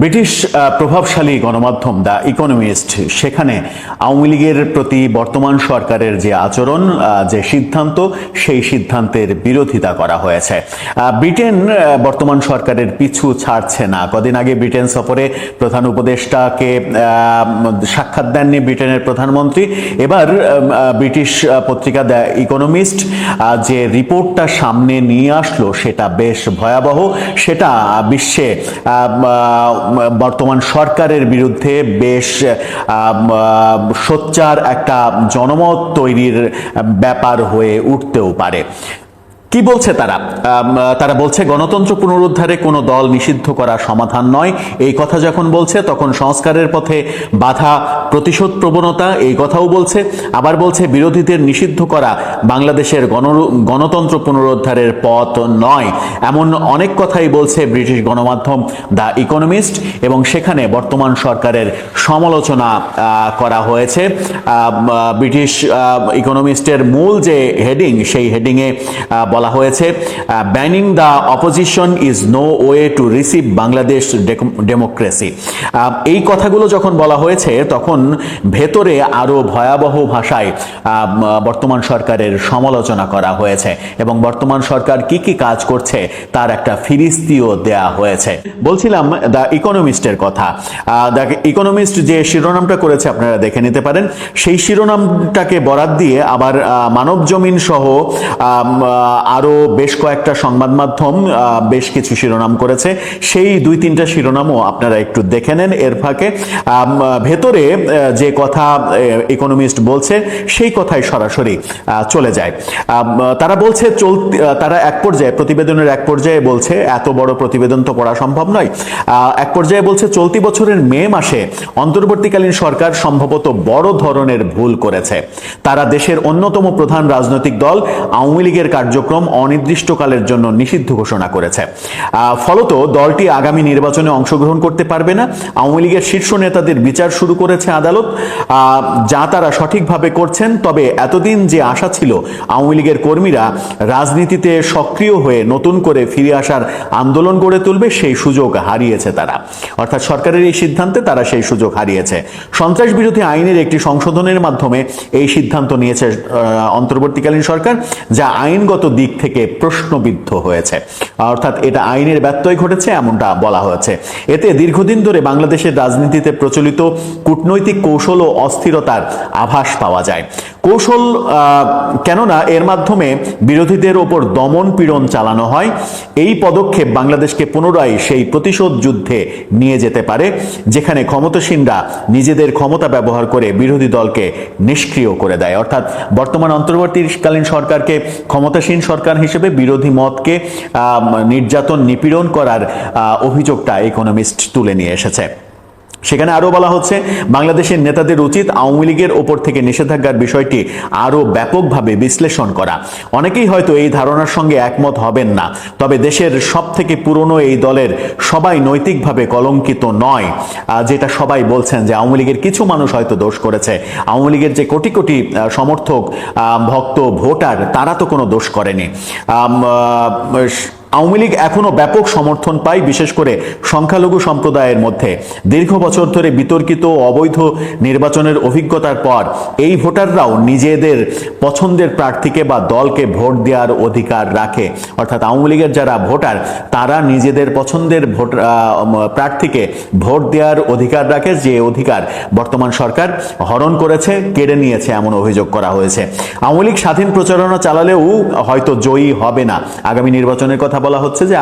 British প্রভাবশালী গণমাধ্যম the economist সেখানে আওয়ামী লীগের প্রতি বর্তমান সরকারের যে আচরণ যে সিদ্ধান্ত, সেই সিদ্ধান্তের বিরোধিতা করা হয়েছে। ব্রিটেন বর্তমান সরকারের পিছু ছাড়ছে না। কদিন আগে ব্রিটেন সফরে প্রধান উপদেষ্টাকে সাক্ষাৎ দেননি ব্রিটেনের প্রধানমন্ত্রী। এবার ব্রিটিশ পত্রিকা দ্য ইকোনমিস্ট যে রিপোর্টটা সামনে নিয়ে আসলো, সেটা বেশ ভয়াবহ। সেটা বিশ্বে বর্তমান সরকারের বিরুদ্ধে বেশ সোচ্চার একটা জনমত তৈরির ব্যাপার হয়ে উঠতেও পারে। কি বলছে তারা? তারা বলছে, গণতন্ত্র পুনরুদ্ধারে কোনো দল নিষিদ্ধ করা সমাধান নয়। এই কথা যখন বলছে, তখন সংস্কারের পথে বাধা, প্রতিশোধ, প্রবণতা, এই কথাও বলছে। আবার বলছে, বিরোধীদের নিষিদ্ধ করা বাংলাদেশের গণ, গণতন্ত্র পুনরুদ্ধারের পথ নয়। এমন অনেক কথাই বলছে ব্রিটিশ গণমাধ্যম দ্য ইকোনমিস্ট এবং সেখানে বর্তমান সরকারের সমালোচনা করা হয়েছে। ব্রিটিশ ইকোনমিস্টের মূল যে হেডিং, সেই হেডিংয়ে বলা হয়েছে banning the opposition is no way to receive Bangladesh democracy এই কথাগুলো যখন বলা হয়েছে, তখন ভেতরে আরও ভয়াবহ ভাষায় বর্তমান সরকারের সমালোচনা করা হয়েছে এবং বর্তমান সরকার কি কি কাজ করছে তার একটা ফিরিস্তিও দেয়া হয়েছে। বলছিলাম দ্য ইকোনমিস্টের কথা। দ্য ইকোনমিস্ট যে শিরোনামটা করেছে আপনারা দেখে নিতে পারেন, সেই শিরোনামটাকে বরাদ দিয়ে আবার মানব জমিন সহ আম, আহ, আরও বেশ কয়েকটা সংবাদ মাধ্যম বেশ কিছু শিরোনাম করেছে। সেই দুই তিনটা শিরোনামও আপনারা একটু দেখে নেন এর ফাঁকে। ভেতরে যে কথা ইকোনমিস্ট বলছে সেই কথাই সরাসরি চলে যায়। তারা বলছে তারা এক পর্যায়ে প্রতিবেদনের এক পর্যায়ে বলছে এত বড় প্রতিবেদন তো পড়া সম্ভব নয়। এক পর্যায়ে বলছে চলতি বছরের মে মাসে অন্তর্বর্তীকালীন সরকার সম্ভবত বড় ধরনের ভুল করেছে। তারা দেশের অন্যতম প্রধান রাজনৈতিক দল আওয়ামী লীগের কার্যক্রম অনির্দিষ্টকালের জন্য নিষিদ্ধ ঘোষণা করেছে। ফলত দলটি আগামী নির্বাচনে অংশগ্রহণ করতে পারবে না। আওয়ামী লীগের শীর্ষ নেতাদের বিচার শুরু করেছে আদালত। যা তারা সঠিকভাবে করছেন, তবে এতদিন যে আশা ছিল, আওয়ামী লীগের কর্মীরা রাজনীতিতে সক্রিয় হয়ে নতুন করে ফিরে আসার আন্দোলন গড়ে তুলবে, সেই সুযোগ হারিয়েছে তারা। অর্থাৎ সরকারের এই সিদ্ধান্তে তারা সেই সুযোগ হারিয়েছে। সন্ত্রাস বিরোধী আইনের একটি সংশোধনের মাধ্যমে এই সিদ্ধান্ত নিয়েছে অন্তর্বর্তীকালীন সরকার, যা আইনগত দিক থেকে প্রশ্নবিদ্ধ হয়েছে। অর্থাৎ এটা আইনের ব্যত্যয় ঘটেছে, এমনটা বলা হয়েছে। এতে দীর্ঘদিন ধরে বাংলাদেশের রাজনীতিতে প্রচলিত কূটনৈতিক কৌশল ও অস্থিরতার আভাস পাওয়া যায়। কৌশল কেননা এর মাধ্যমে বিরোধীদের ওপর দমন পীড়ন চালানো হয়, এই পদক্ষেপ বাংলাদেশকে পুনরায় সেই প্রতিশোধ যুদ্ধে নিয়ে যেতে পারে, যেখানে ক্ষমতাসীনরা নিজেদের ক্ষমতা ব্যবহার করে বিরোধী দলকে নিষ্ক্রিয় করে দেয়। অর্থাৎ বর্তমান অন্তর্বর্তীকালীন সরকারকে ক্ষমতাসীন সরকার হিসেবে বিরোধী মতকে নির্যাতন নিপীড়ন করার অভিযোগটা ইকোনমিস্ট তুলে নিয়ে এসেছে। সেখানে আরও বলা হচ্ছে, বাংলাদেশের নেতাদের উচিত আওয়ামী লীগের ওপর থেকে নিষেধাজ্ঞার বিষয়টি আরও ব্যাপকভাবে বিশ্লেষণ করা। অনেকেই হয়তো এই ধারণার সঙ্গে একমত হবেন না, তবে দেশের সব থেকে পুরনো এই দলের সবাই নৈতিকভাবে কলঙ্কিত নয় যেটা সবাই বলছেন যে আওয়ামী লীগের কিছু মানুষ হয়তো দোষ করেছে। আওয়ামী লীগের যে কোটি কোটি সমর্থক ভক্ত, ভোটার, তারা তো কোনো দোষ করেনি। আওয়ামী লীগ এখনও ব্যাপক সমর্থন পায়, বিশেষ করে সংখ্যালঘু সম্প্রদায়ের মধ্যে। দীর্ঘ বছর ধরে বিতর্কিত অবৈধ নির্বাচনের অভিজ্ঞতার পর এই ভোটাররাও নিজেদের পছন্দের প্রার্থীকে বা দলকে ভোট দেওয়ার অধিকার রাখে। অর্থাৎ আওয়ামী লীগের যারা ভোটার, তারা নিজেদের পছন্দের ভোট প্রার্থীকে ভোট দেওয়ার অধিকার রাখে। যে অধিকার বর্তমান সরকার হরণ করেছে, কেড়ে নিয়েছে এমন অভিযোগ করা হয়েছে। আওয়ামী লীগ স্বাধীন প্রচারণা চালালেও হয়তো জয়ী হবে না। আগামী নির্বাচনের কথা বলা হচ্ছে যে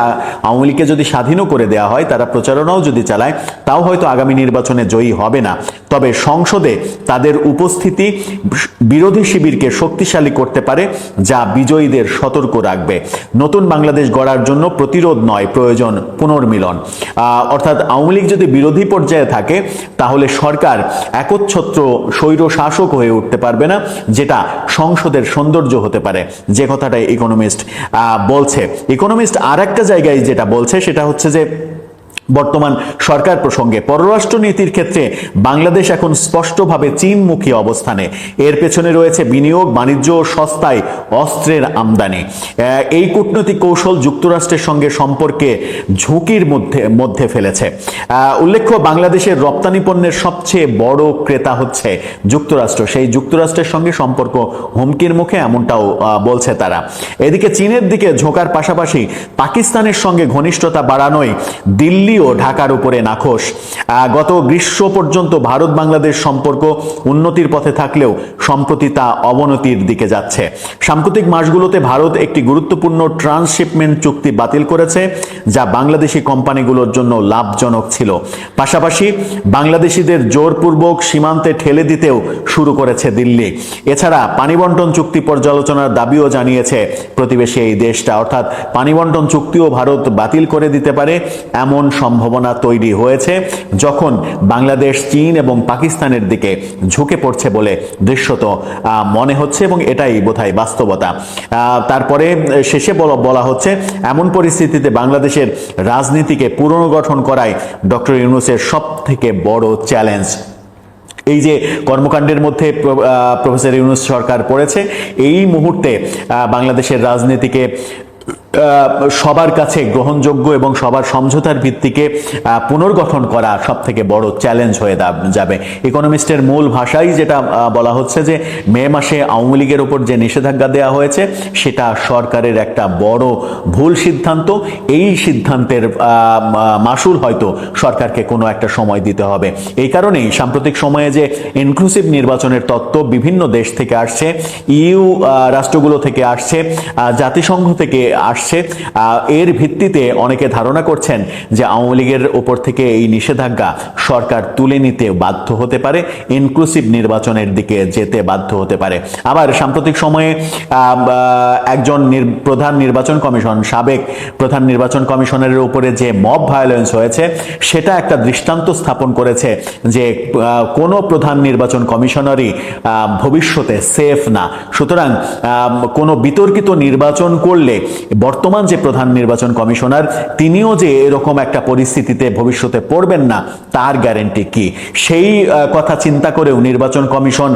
আওয়ামী লীগকে যদি স্বাধীনও করে দেওয়া হয়, তারা প্রচারণাও যদি চালায়, তাও হয়তো আগামী নির্বাচনে জয়ী হবে না। তবে সংসদে তাদের উপস্থিতি বিরোধী শিবিরকে শক্তিশালী করতে পারে, যা বিজয়ীদের সতর্ক রাখবে। নতুন বাংলাদেশ গড়ার জন্য প্রতিরোধ নয়, প্রয়োজন পুনর্মিলন। অর্থাৎ আওয়ামী লীগ যদি বিরোধী পর্যায়ে থাকে, তাহলে সরকার একচ্ছত্র স্বৈর শাসক হয়ে উঠতে পারবে না, যেটা সংসদের সৌন্দর্য হতে পারে, যে কথাটা ইকোনমিস্ট বলছে। ইকোনমিস্ট আর একটা জায়গায় যেটা বলছে, সেটা হচ্ছে যে বর্তমান সরকার প্রসঙ্গে পররাষ্ট্র নীতির ক্ষেত্রে বাংলাদেশ এখন স্পষ্টভাবে চীনমুখী অবস্থানে। এর পেছনে রয়েছে বিনিয়োগ, বাণিজ্য ও সস্তায় অস্ত্রের আমদানি। এই কূটনৈতিক কৌশল যুক্তরাষ্ট্রের সঙ্গে সম্পর্কে ঝুঁকির মধ্যে মধ্যে ফেলেছে। উল্লেখ্য, বাংলাদেশের রপ্তানি পণ্যের সবচেয়ে বড় ক্রেতা হচ্ছে যুক্তরাষ্ট্র। সেই যুক্তরাষ্ট্রের সঙ্গে সম্পর্ক হুমকির মুখে এমনটাও বলছে তারা। এদিকে চীনের দিকে ঝোঁকার পাশাপাশি পাকিস্তানের সঙ্গে ঘনিষ্ঠতা বাড়ানোয় দিল্লি ও ঢাকার উপরে নাখোশ। গত গ্রীষ্ম পর্যন্ত ভারত বাংলাদেশ সম্পর্ক উন্নতির পথে থাকলেও সম্প্রতি তা অবনতির দিকে যাচ্ছে। সাম্প্রতিক মাসগুলোতে ভারত একটি গুরুত্বপূর্ণ ট্রান্সশিপমেন্ট চুক্তি বাতিল করেছে, যা বাংলাদেশি কোম্পানিগুলোর জন্য লাভজনক ছিল। পাশাপাশি বাংলাদেশিদের জোরপূর্বক সীমান্তে ঠেলে দিতেও শুরু করেছে দিল্লি। এছাড়া পানি বন্টন চুক্তি পর্যালোচনার দাবিও জানিয়েছে প্রতিবেশী এই দেশটা। অর্থাৎ পানি বন্টন চুক্তিও ভারত বাতিল করে দিতে পারে, এমন সম্ভাবনা তৈরি হয়েছে যখন বাংলাদেশ, চীন এবং পাকিস্তানের দিকে ঝুঁকে পড়ছে বলে দৃশ্যত মনে হচ্ছে এবং এটাই বোধহয় বাস্তবতা। তারপরে শেষে বলা হচ্ছে, এমন পরিস্থিতিতে বাংলাদেশের রাজনীতিকে পুনর্গঠন করাই ডক্টর ইউনুসের সব থেকে বড় চ্যালেঞ্জ। এই যে কর্মকাণ্ডের মধ্যে প্রফেসর ইউনুস সরকার পড়েছে, এই মুহূর্তে বাংলাদেশের রাজনীতিকে সবার কাছে গ্রহণযোগ্য এবং সবার সমঝোতার ভিত্তিকে পুনর্গঠন করা সব থেকে বড় চ্যালেঞ্জ হয়ে যাবে। ইকোনমিস্টের মূল ভাষাই যেটা বলা হচ্ছে যে, মে মাসে আওয়ামী লীগের ওপর যে নিষেধাজ্ঞা দেওয়া হয়েছে, সেটা সরকারের একটা বড় ভুল সিদ্ধান্ত। এই সিদ্ধান্তের মাসুল হয়তো সরকারকে কোনো একটা সময় দিতে হবে। এই কারণেই সাম্প্রতিক সময়ে যে ইনক্লুসিভ নির্বাচনের তত্ত্ব বিভিন্ন দেশ থেকে আসছে, ইউ রাষ্ট্রগুলো থেকে আসছে জাতিসংঘ থেকে আসছে আহ, এর ভিত্তিতে অনেকে ধারণা করছেন যে আওয়ামী লীগের ওপর থেকে এই নিষেধাজ্ঞা সরকার তুলে নিতে বাধ্য হতে পারে ইনক্লুসিভ নির্বাচনের দিকে যেতে বাধ্য হতে পারে। আবার সাম্প্রতিক সময়ে একজন প্রধান নির্বাচন কমিশন সাবেক প্রধান নির্বাচন কমিশনের উপরে যে মব ভায়োলেন্স হয়েছে সেটা একটা দৃষ্টান্ত স্থাপন করেছে যে কোনো প্রধান নির্বাচন কমিশনারই ভবিষ্যতে সেফ না। সুতরাং কোনো বিতর্কিত নির্বাচন করলে বর্তমান যে প্রধান নির্বাচন কমিশনার, তিনিও যে এরকম একটা পরিস্থিতিতে ভবিষ্যতে পড়বেন না, তার গ্যারেন্টি কি? সেই কথা চিন্তা করেও নির্বাচন কমিশন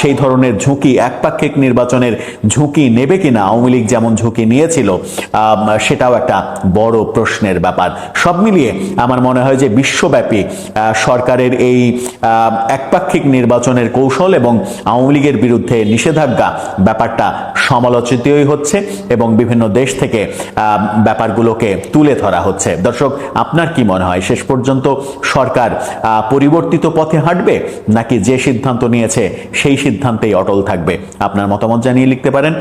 সেই ধরনের ঝুঁকি, একপাক্ষিক নির্বাচনের ঝুঁকি নেবে কিনা, আওয়ামী লীগ যেমন ঝুঁকি নিয়েছিল সেটাও একটা বড় প্রশ্নের ব্যাপার। সব মিলিয়ে আমার মনে হয় যে বিশ্বব্যাপী সরকারের এই একপাক্ষিক নির্বাচনের কৌশল এবং আওয়ামী লীগের বিরুদ্ধে নিষেধাজ্ঞা ব্যাপারটা সমালোচিতই হচ্ছে এবং বিভিন্ন দেশ থেকে আহ, ব্যাপারগুলোকে তুলে ধরা হচ্ছে। দর্শক আপনার কি মনে হয় শেষ পর্যন্ত সরকার পরিবর্তিত পথে হাঁটবে নাকি যে সিদ্ধান্ত নিয়েছে সেই সিদ্ধান্তেই অটল থাকবে? আপনার মতামত জানিয়ে লিখতে পারেন।